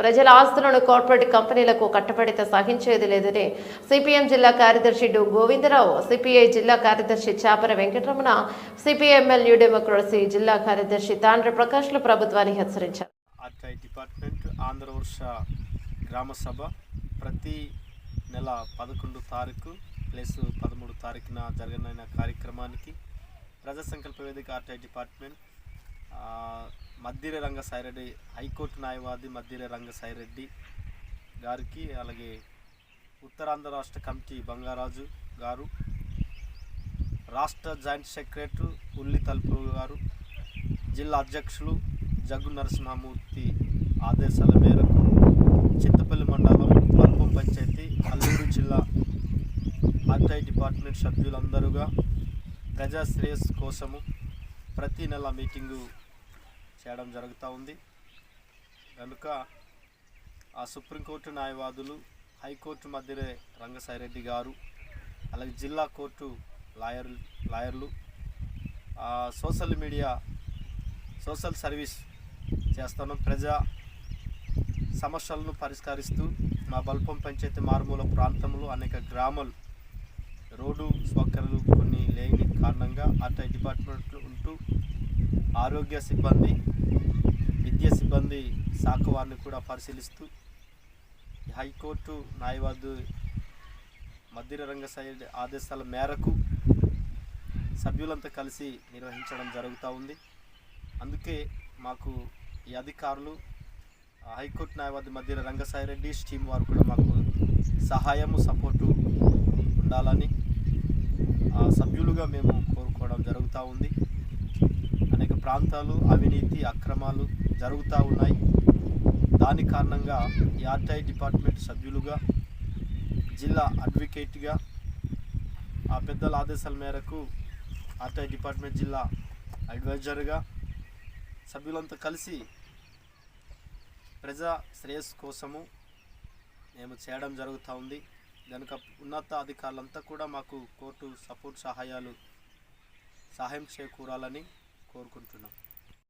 ప్రజల ఆస్తులను కార్పొరేట్ కంపెనీలకు కట్టబడితే సహించేది లేదని సిపిఎం జిల్లా కార్యదర్శి డు గోవిందరావు సిపిఐ జిల్లా కార్యదర్శి Chapara Venkataramana CPI ML new democracy జిల్లా కార్యదర్శి తాండ్ర ప్రకాష్లు ప్రభుత్వాన్ని హెచ్చరించారు. ఆర్టీఐ డిపార్ట్మెంట్ ఆంధ్రవర్ష గ్రామ సభ ప్రతి నెల పదకొండు తారీఖు ప్లస్ పదమూడు తారీఖున జరగనైన కార్యక్రమానికి ప్రజా సంకల్ప వేదిక ఆర్టీఐ డిపార్ట్మెంట్ మద్దిర రంగ సాయిరెడ్డి హైకోర్టు న్యాయవాది మద్దిర రంగ సాయిరెడ్డి గారికి అలాగే ఉత్తరాంధ్ర రాష్ట్ర కమిటీ బంగారాజు గారు రాష్ట్ర జాయింట్ సెక్రటరీ ఉల్లి తలుపు గారు జిల్లా అధ్యక్షులు జగ్గు నరసింహమూర్తి ఆదేశాల మేరకు చింతపల్లి మండలం మల్పం పంచాయతీ అల్లూరు జిల్లా ఆర్టీఐ డిపార్ట్మెంట్ సభ్యులందరూగా ప్రజా శ్రేయస్సు కోసము ప్రతి నెల మీటింగు చేయడం జరుగుతూ ఉంది. కనుక ఆ సుప్రీంకోర్టు న్యాయవాదులు హైకోర్టు మధ్యనే రంగసాయిరెడ్డి గారు అలాగే జిల్లా కోర్టు లాయర్ లాయర్లు ఆ, సోషల్ మీడియా సోషల్ సర్వీస్ చేస్తాను. ప్రజా సమస్యలను పరిష్కరిస్తూ మా బల్పం పంచాయతీ మారుమూల ప్రాంతంలో అనేక గ్రామాలు రోడ్డు సౌకర్యాలు కొన్ని లేని కారణంగా ఆర్టీఐ డిపార్ట్మెంట్లో ఉంటూ ఆరోగ్య సిబ్బంది విద్యా సిబ్బంది శాఖ వారిని కూడా పరిశీలిస్తూ ఈ హైకోర్టు న్యాయవాది మధ్య రంగ సైడ్ ఆదేశాల మేరకు సభ్యులంతా కలిసి నిర్వహించడం జరుగుతూ ఉంది. అందుకే మాకు ఈ అధికారులు హైకోర్టు న్యాయవాది మధ్య రంగసాయిరెడ్డి స్టీమ్ వారు కూడా మాకు సహాయము సపోర్టు ఉండాలని ఆ సభ్యులుగా మేము కోరుకోవడం జరుగుతూ ఉంది. ప్రాంతాలు అవినీతి అక్రమాలు జరుగుతూ ఉన్నాయి. దాని కారణంగా ఈ ఆర్టీఐ డిపార్ట్మెంట్ సభ్యులుగా జిల్లా అడ్వకేట్గా ఆ పెద్దల ఆదేశాల మేరకు ఆర్టీఐ డిపార్ట్మెంట్ జిల్లా అడ్వైజర్గా సభ్యులంతా కలిసి ప్రజా శ్రేయస్సు కోసము మేము చేయడం జరుగుతూ ఉంది. కనుక ఉన్నత అధికారులంతా కూడా మాకు కోర్టు సపోర్ట్ సహాయాలు సహాయం చేకూరాలని కోరుకుంటున్నాం.